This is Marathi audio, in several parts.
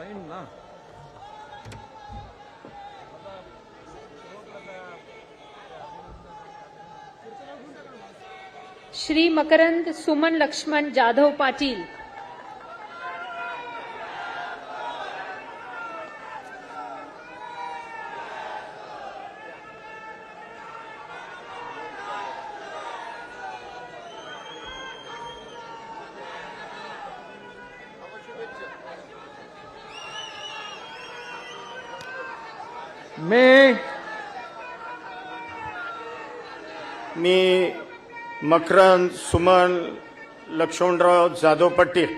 सैन ना श्री मकरंद सुमन लक्ष्मण जाधव पाटील. मी मी मकरंद सुमन लक्ष्मणराव जाधव पाटील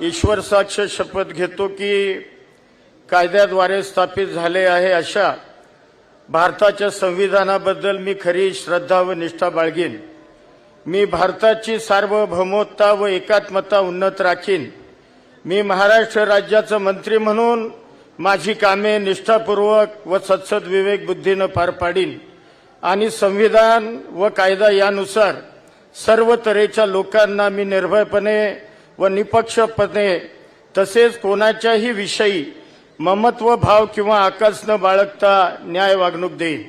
ईश्वर साक्ष शपथ घेतो की कायद्याद्वारे स्थापित झाले आहे अशा भारताच्या संविधानाबद्दल मी खरी श्रद्धा व निष्ठा बाळगीन. मी भारताची सार्वभौमता व एकात्मता उन्नत राखीन. मी महाराष्ट्र राज्याचं मंत्री म्हणून माझी कामे निष्ठापूर्वक व सत्सद विवेक बुद्धीनं पार पाडीन आणि संविधान व कायदा यानुसार सर्व तऱ्हेच्या लोकांना मी निर्भयपणे व निपक्षपणे तसेच कोणाच्याही विषयी ममत्व भाव किंवा आकस न बाळगता न्याय वागणूक देईन.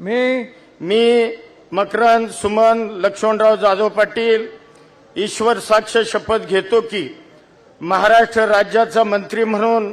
मी मी मकरंद सुमन लक्ष्मणराव जाधव पाटील ईश्वर साक्ष शपथ घेतो की महाराष्ट्र राज्याचा मंत्री म्हणून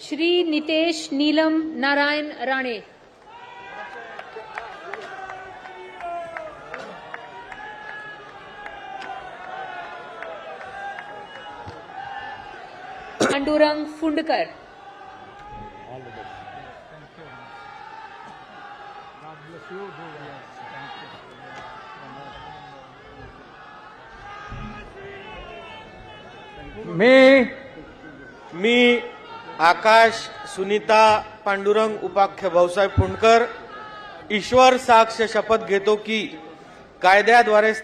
श्री नितेश नीलम नारायण राणे। पांडुरंग फुंडकर. मी मी आकाश सुनीता पांडुरंग उपाख्य भाऊसाहेब फुंडकर ईश्वर साक्ष शपथ घेतो की कायद्याद्वारे